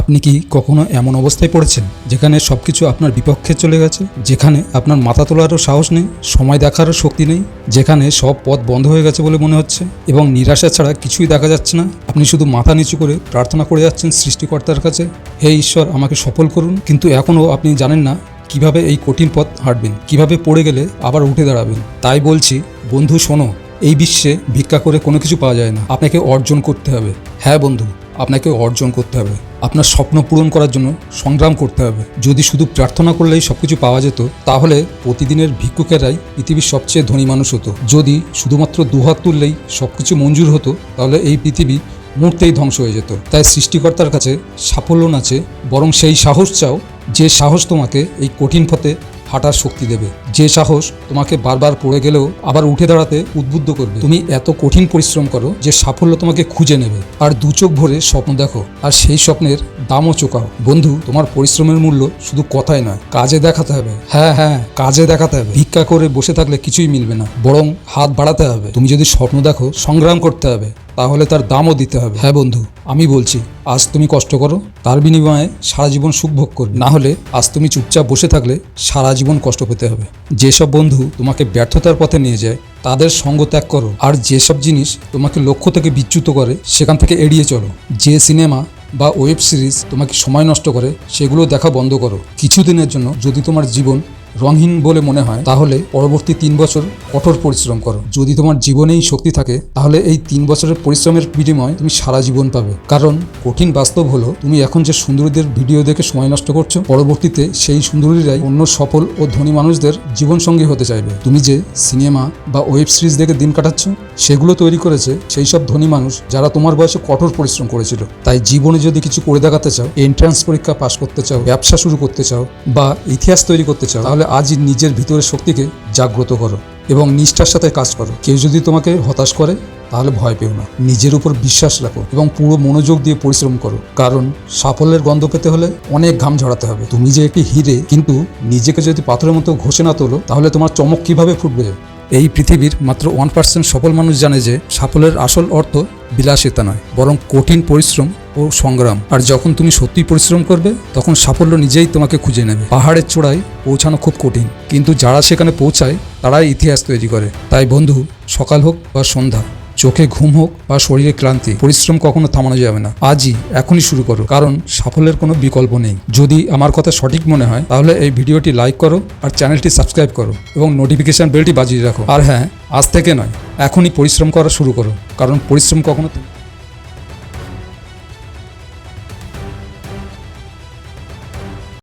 আপনি কি কখনো এমন অবস্থায় পড়েছেন যেখানে সব কিছু আপনার বিপক্ষে চলে গেছে? যেখানে আপনার মাথা তোলারও সাহস নেই, সময় দেখারও শক্তি নেই, যেখানে সব পথ বন্ধ হয়ে গেছে বলে মনে হচ্ছে এবং নিরাশা ছাড়া কিছুই দেখা যাচ্ছে না? আপনি শুধু মাথা নিচু করে প্রার্থনা করে যাচ্ছেন সৃষ্টিকর্তার কাছে, হে ঈশ্বর, আমাকে সফল করুন। কিন্তু এখনও আপনি জানেন না কীভাবে এই কঠিন পথ হাঁটবেন, কীভাবে পড়ে গেলে আবার উঠে দাঁড়াবেন। তাই বলছি, বন্ধু শোনো, এই বিশ্বে ভিক্ষা করে কোনো কিছু পাওয়া যায় না। আপনাকে অর্জন করতে হবে। হ্যাঁ বন্ধু আপনাকে অর্জন করতে হবে। আপনার স্বপ্ন পূরণ করার জন্য সংগ্রাম করতে হবে। যদি শুধু প্রার্থনা করলেই সব কিছু পাওয়া যেত, তাহলে প্রতিদিনের ভিক্ষুকেরাই পৃথিবীর সবচেয়ে ধনী মানুষ হতো। যদি শুধুমাত্র দুহাত তুললেই সব কিছু মঞ্জুর হতো, তাহলে এই পৃথিবী মুহূর্তেই ধ্বংস হয়ে যেত। তাই সৃষ্টিকর্তার কাছে সাফল্য নাচে, বরং সেই সাহস চাও যে সাহস তোমাকে এই কঠিন পথে হাঁটার শক্তি দেবে। যে সাহস তোমাকে বারবার পড়ে গেলেও আবার উঠে দাঁড়াতে উদ্বুদ্ধ করবে। তুমি এত কঠিন পরিশ্রম করো যে সাফল্য তোমাকে খুঁজে নেবে। আর দু চোখ ভরে স্বপ্ন দেখো, আর সেই স্বপ্নের দামও চোকাও। বন্ধু, তোমার পরিশ্রমের মূল্য শুধু কথাই নয়, কাজে দেখাতে হবে। হ্যাঁ হ্যাঁ কাজে দেখাতে হবে। ভিক্ষা করে বসে থাকলে কিছুই মিলবে না, বরং হাত বাড়াতে হবে। তুমি যদি স্বপ্ন দেখো, সংগ্রাম করতে হবে, তাহলে তার দামও দিতে হবে। হ্যাঁ বন্ধু, আমি বলছি, আজ তুমি কষ্ট করো, তার বিনিময়ে সারা জীবন সুখ ভোগ করবে। না হলে আজ তুমি চুপচাপ বসে থাকলে সারা জীবন কষ্ট পেতে হবে। যেসব বন্ধু তোমাকে ব্যর্থতার পথে নিয়ে যায়, তাদের সঙ্গ ত্যাগ করো। আর যেসব জিনিস তোমাকে লক্ষ্য থেকে বিচ্যুত করে, সেখান থেকে এড়িয়ে চলো। যে সিনেমা বা ওয়েব সিরিজ তোমাকে সময় নষ্ট করে, সেগুলো দেখা বন্ধ করো। কিছুদিনের জন্য যদি তোমার জীবন রঙহীন বলে মনে হয়, তাহলে পরবর্তী তিন বছর কঠোর পরিশ্রম করো। যদি তোমার জীবনেই শক্তি থাকে, তাহলে এই তিন বছরের পরিশ্রমের বিনিময় তুমি সারা জীবন পাবে। কারণ কঠিন বাস্তব হলো, তুমি এখন যে সুন্দরীদের ভিডিও দেখে সময় নষ্ট করছ, পরবর্তীতে সেই সুন্দরীরাই অন্য সফল ও ধনী মানুষদের জীবনসঙ্গী হতে চাইবে। তুমি যে সিনেমা বা ওয়েব সিরিজ দেখে দিন কাটাচ্ছ, সেগুলো তৈরি করেছে সেই সব ধনী মানুষ যারা তোমার বয়সে কঠোর পরিশ্রম করেছিল। তাই জীবনে যদি কিছু করে দেখাতে চাও এন্ট্রান্স পরীক্ষা পাশ করতে চাও, ব্যবসা শুরু করতে চাও বা ইতিহাস তৈরি করতে চাও তাহলে আজই নিজের ভিতরের শক্তিকে জাগ্রত করো এবং নিষ্ঠার সাথে কাজ করো। কেউ যদি তোমাকে হতাশ করে, তাহলে ভয় পেও না। নিজের উপর বিশ্বাস রাখো এবং পুরো মনোযোগ দিয়ে পরিশ্রম করো। কারণ সাফল্যের গন্ধ পেতে হলে অনেক ঘাম ঝরাতে হবে। তুমি যে একটি হিরে, কিন্তু নিজেকে যদি পাথরের মতো ঘষে না তোলো, তাহলে তোমার চমক কীভাবে ফুটবে? এই পৃথিবীর মাত্র ওয়ান পার্সেন্ট সফল মানুষ জানে যে সাফল্যের আসল অর্থ বিলাসিতা নয়, বরং কঠিন পরিশ্রম ও সংগ্রাম। আর যখন তুমি সত্যি পরিশ্রম করবে, তখন সাফল্য নিজেই তোমাকে খুঁজে নেবে। পাহাড়ের চূড়ায় পৌঁছানো খুব কঠিন, কিন্তু যারা সেখানে পৌঁছায়, তারাই ইতিহাস তৈরি করে। তাই বন্ধু, সকাল হোক বা সন্ধ্যা চোখে ঘুম হোক বা শরীরে ক্লান্তি, পরিশ্রম কখনো থামানো যাবে না। আজই, এখনই শুরু করো। কারণ সাফল্যের কোনো বিকল্প নেই। যদি আমার কথা সঠিক মনে হয়, তাহলে এই ভিডিওটি লাইক করো আর চ্যানেলটি সাবস্ক্রাইব করো এবং নোটিফিকেশান বেলটি বাজিয়ে রাখো। আর হ্যাঁ আজ থেকে নয়, এখনই পরিশ্রম করা শুরু করো। কারণ পরিশ্রম কখনো